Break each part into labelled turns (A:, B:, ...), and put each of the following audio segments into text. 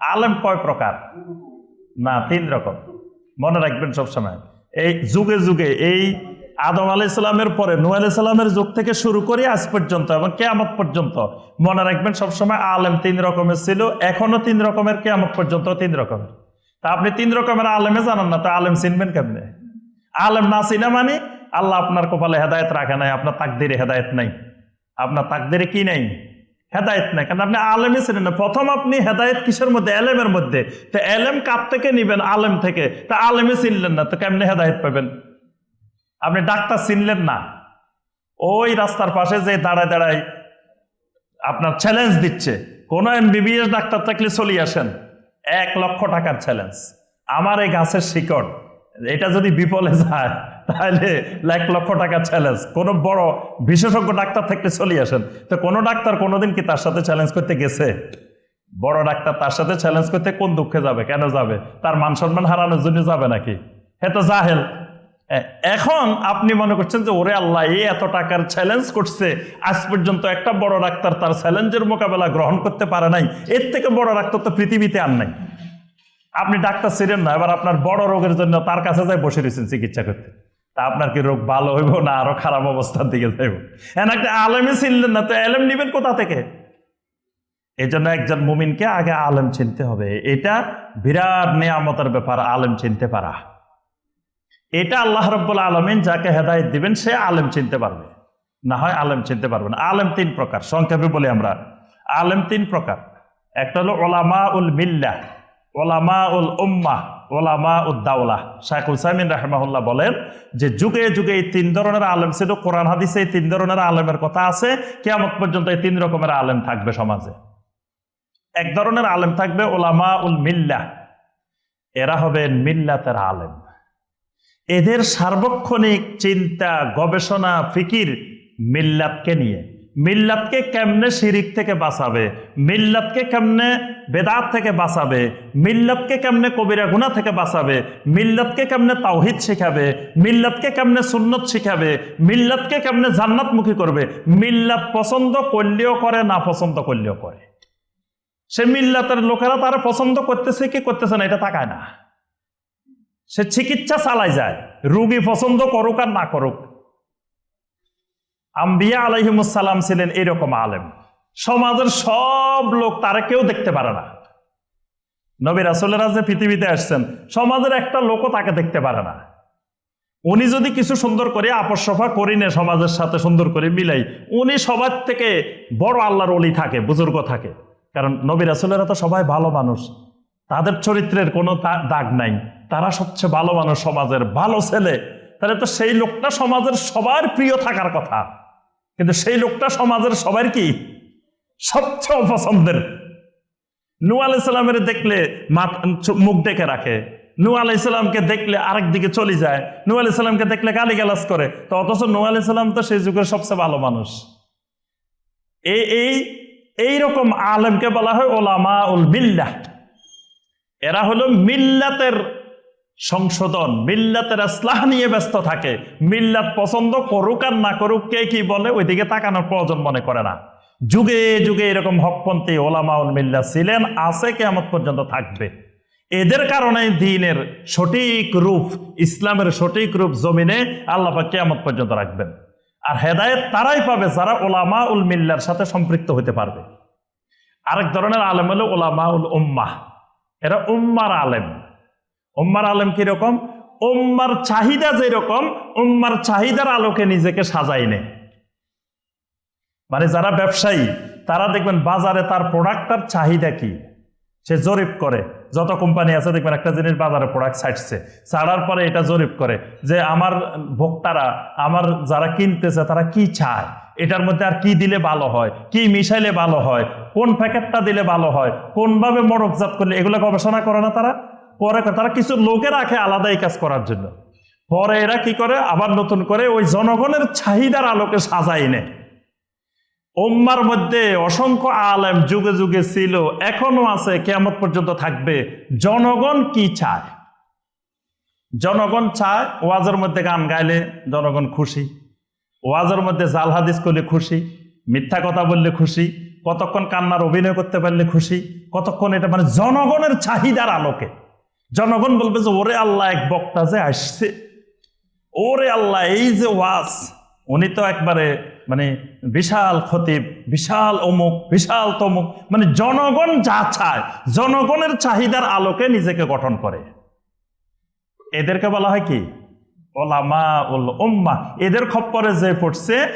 A: আলেম কয় প্রকার? না, তিন রকম। মনে রাখবেন সবসময়। এই যুগে যুগে এই আদম সালামের পরে নু সালামের যুগ থেকে শুরু করে আজ পর্যন্ত এবং কেয়ামত পর্যন্ত, মনে রাখবেন সবসময় আলেম তিন রকমের ছিল, এখনও তিন রকমের, কেয়ামত পর্যন্ত তিন রকমের। তা আপনি তিন রকমের আলেমে জানান না, তো আলেম চিনবেন কেমনে? আলেম না চিনা মানে আল্লাহ আপনার কপালে হেদায়ত রাখে নাই, আপনার তাকদিরে হেদায়ত নাই। আপনার তাকদিরে কি নাই? হেদায়ত নাই। কারণ আপনি আলেমই ছিলেন না। প্রথম আপনি হেদায়ত কিসের মধ্যে? এলেমের মধ্যে। তো এলেম কাপ থেকে নিবেন? আলেম থেকে। তা আলেমই চিনলেন না, তো কেমনে হেদায়ত পাবেন? আপনি ডাক্তার চিনলেন না। ওই রাস্তার পাশে যে দাঁড়ায় দাঁড়ায় আপনার চ্যালেঞ্জ দিচ্ছে। কোন এমবিবিএস ডাক্তার থাকলে চলে আসেন। এক লক্ষ টাকার চ্যালেঞ্জ আমার এই গাছের শিকড়, এটা যদি বিপলে যায় তাহলে এক লক্ষ টাকার চ্যালেঞ্জ কোনো বড় বিশেষজ্ঞ ডাক্তার থাকলে চলে আসেন। তো কোনো ডাক্তার কোনোদিন কি তার সাথে চ্যালেঞ্জ করতে গেছে? বড় ডাক্তার তার সাথে চ্যালেঞ্জ করতে কোন দুঃখে যাবে? কেন যাবে? তার মান সম্মান হারানোর জন্য যাবে নাকি? হে তো জাহেল। এখন আপনি মনে করছেন যে, ওরে আল্লাহ এই এত টাকার চ্যালেঞ্জ করছে। আজ পর্যন্ত একটা বড় ডাক্তার তার চ্যালেঞ্জের মোকাবেলা গ্রহণ করতে পারে নাই। এর থেকে বড় ডাক্তার তো পৃথিবীতে আর নাই। আপনি ডাক্তার ছিলেন না, এবার আপনার বড় রোগের জন্য তার কাছে যাই বসে রয়েছেন চিকিৎসা করতে। তা আপনার কি রোগ ভালো হইব না আরও খারাপ অবস্থার দিকে যাইব? এখন একটা আলেমে চিনলেন না, তো আলেম নিবেন কোথা থেকে? এই জন্য একজন মুমিনকে আগে আলেম চিনতে হবে। এটা বিরাট নিয়ামতের ব্যাপার, আলেম চিনতে পারা। এটা আল্লাহ রব্বুল আলমিন যাকে হেদায়ত দিবেন, সে আলেম চিনতে পারবে। না হয় আলেম চিনতে পারবে না। আলেম তিন প্রকার, সংক্ষেপে বলি আমরা। আলেম তিন প্রকার। একটা হলো ওলামা উল মিল্লা ওলামা উল উম্মা ওলামা উদ্দাউলা শাইখ হুসাইমিন রাহমাহুল্লাহ বলেন যে যুগে যুগে এই তিন ধরনের আলেম ছিল, কোরআন হাদিসে এই তিন ধরনের আলেমের কথা আছে কেমন পর্যন্ত এই তিন রকমের আলেম থাকবে সমাজে। এক ধরনের আলেম থাকবে ওলামা উল মিল্লাহ। এরা হবেন মিল্লাতের আলেম। এদের সার্বক্ষণিক চিন্তা, গবেষণা, ফিকির মিল্লাতকে নিয়ে। মিল্লাতকে কেমনে শিরিক থেকে বাঁচাবে? মিল্লাতকে কেমনে বেদাত থেকে বাঁচাবে? মিল্লাতকে কেমনে কবিরা গুণা থেকে বাঁচাবে? মিল্লাতকে কেমনে তাওহিদ শিখাবে? মিল্লাতকে কেমনে সুন্নত শিখাবে? মিল্লাতকে কেমনে জান্নাতমুখী করবে? মিল্লাত পছন্দ করলেও করে, না পছন্দ করলেও করে। সে মিল্লাতের লোকেরা তারা পছন্দ করতেছে কি করতেছে না, এটা তাকায় না। সে চিকিৎসা চালাই যায়। রুগী পছন্দ করুক আর না করুক। আম্বিয়া আলহিমুসাল্লাম ছিলেন এরকম আলেম। সমাজের সব লোক তারা কেউ দেখতে পারে না। নবী রাসুলেরা যে পৃথিবীতে আসছেন, সমাজের একটা লোকও তাকে দেখতে পারে না। উনি যদি কিছু সুন্দর করে আপস সফা করি না, সমাজের সাথে সুন্দর করে মিলাই, উনি সবার থেকে বড় আল্লাহর অলি থাকে, বুজুর্গ থাকে। কারণ নবী রাসুলেরা তো সবাই ভালো মানুষ। তাদের চরিত্রের কোনো দাগ নাই। তারা সবচেয়ে ভালো মানুষ সমাজের ভালো ছেলে। তাহলে তো সেই লোকটা সমাজের সবার প্রিয় থাকার কথা। কিন্তু সেই লোকটা সমাজের সবার কি? সবচেয়ে অপছন্দের। নু আলাইসাল্লামের দেখলে মুখ ডেকে রাখে। নু আলাইসাল্লামকে দেখলে আরেক দিকে চলে যায়। নু আলাইসাল্লামকে দেখলে গালি গালাজ করে। তো অথচ নু আলাইসাল্লাম তো সেই যুগের সবচেয়ে ভালো মানুষ। এই এই, এইরকম আলেমকে বলা হয় ওলামা উল মিল্লাহ। এরা হলো মিল্লাতের সংশোধন। মিল্লাতের ইসলাহ নিয়ে ব্যস্ত থাকে। মিল্লাত পছন্দ করুক আর না করুক, কে কি বলে, ওইদিকে তাকানোর প্রয়োজন মনে করে না। যুগে যুগে এরকম হকপন্থী ওলামাউল মিল্লা ছিলেন, আছে কেমন পর্যন্ত থাকবে। এদের কারণে দিনের সঠিক রূপ, ইসলামের সঠিক রূপ জমিনে আল্লাহ পাক কেয়ামত পর্যন্ত রাখবেন। আর হেদায়েত তারাই পাবে যারা ওলামা উল মিল্লার সাথে সম্পৃক্ত হতে পারবে। আরেক ধরনের আলেম হলো ওলামা উল উম্মাহ। এরা উম্মার আলেম। উম্মার আলেম কীরকম? উম্মার চাহিদা যেরকম, উম্মার চাহিদার আলোকে নিজেকে সাজাই নেয় মানে যারা ব্যবসায়ী, তারা দেখবেন বাজারে তার প্রোডাক্টটার চাহিদা কি? সে জরিপ করে। যত কোম্পানি আছে, দেখবেন একটা জিনিস বাজারে প্রোডাক্ট ছাড়ছে। ছাড়ার পরে এটা জরিপ করে যে আমার ভোক্তারা, আমার যারা কিনতেছে, তারা কি চায়? এটার মধ্যে আর কি দিলে ভালো হয়? কি মিশাইলে ভালো হয়? কোন প্যাকেটটা দিলে ভালো হয়? কোনভাবে মরকজাত করলে? এগুলো গবেষণা করে না তারা? করে তারা কিছু লোকে রাখে আলাদা এই কাজ করার জন্য। পরে এরা কি করে? আবার নতুন করে ওই জনগণের চাহিদার আলোকে সাজাই নেয়। ওম্মার মধ্যে অসংখ্য আলেম যুগে যুগে ছিল, এখনও আছে কেমন পর্যন্ত থাকবে। জনগণ কি চায়? জনগণ চায় ওয়াজের মধ্যে গান গাইলে জনগণ খুশি, ওয়াজের মধ্যে জাল হাদিস করলে খুশি, মিথ্যা কথা বললে খুশি, কতক্ষণ কান্নার অভিনয় করতে পারলে খুশি, কতক্ষণ এটা মানে জনগণের চাহিদার আলোকে। জনগণ বলবে যে, ওরে আল্লাহ, এক বক্তা যে আসছে। ওরে আল্লাহ, এই যে ওয়াজ। উনি তো একবারে মানে বিশাল খতিব, বিশাল অমুক, বিশাল তমুক। মানে জনগণ যা চায়, জনগণের চাহিদার আলোকে নিজেকে গঠন করে। এদেরকে বলা হয় কি? ওলামা উল উম্মা। এদের খপ্পরে যে পড়ছে,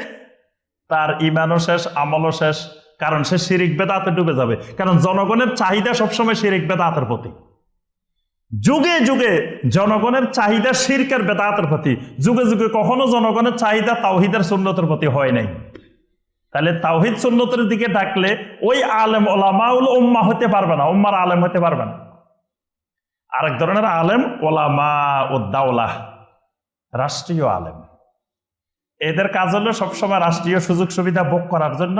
A: তার ইমানও শেষ, আমলও শেষ। কারণ সে শিরিক বেদাতে ডুবে যাবে। কারণ জনগণের চাহিদা সবসময় শিরিক বেদাতের প্রতি যুগে যুগে জনগণের চাহিদা শিরকের বেদাতের প্রতি, যুগে যুগে কখনো জনগণের চাহিদা তাওহিদের সুন্নতের প্রতি হয় নাই। তাহলে তাওহিদ সুন্নতের দিকে ডাকলে ওই আলেম ওলামাউল উম্মা হতে পারবে না, উম্মার আলেম হতে পারবে না। আরেক ধরনের আলেম ওলামা উদ্দাউলা রাষ্ট্রীয় আলেম। এদের কাজ হলো সবসময় রাষ্ট্রীয় সুযোগ সুবিধা ভোগ করার জন্য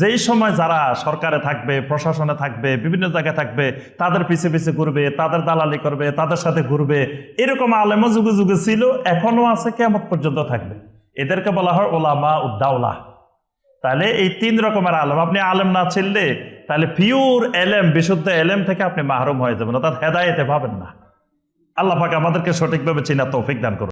A: যেই সময় যারা সরকারে থাকবে, প্রশাসনে থাকবে, বিভিন্ন জায়গায় থাকবে, তাদের পিছে পিছে ঘুরবে, তাদের দালালি করবে, তাদের সাথে ঘুরবে, এরকম আলেমও যুগে যুগে ছিল এখনও আছে কেমন পর্যন্ত থাকবে। এদেরকে বলা হয় ওলামা উদ্দাউলাহ তাহলে এই তিন রকমের আলেম, আপনি আলেম না ছিললে, তাহলে পিওর এলেম, বিশুদ্ধ এলেম থেকে আপনি মাহরুম হয়ে যাবেন, অর্থাৎ হেদায়েতে পাবেন না। আল্লাহ পাক আমাদেরকে সঠিকভাবে চিনা তৌফিক দান করুন।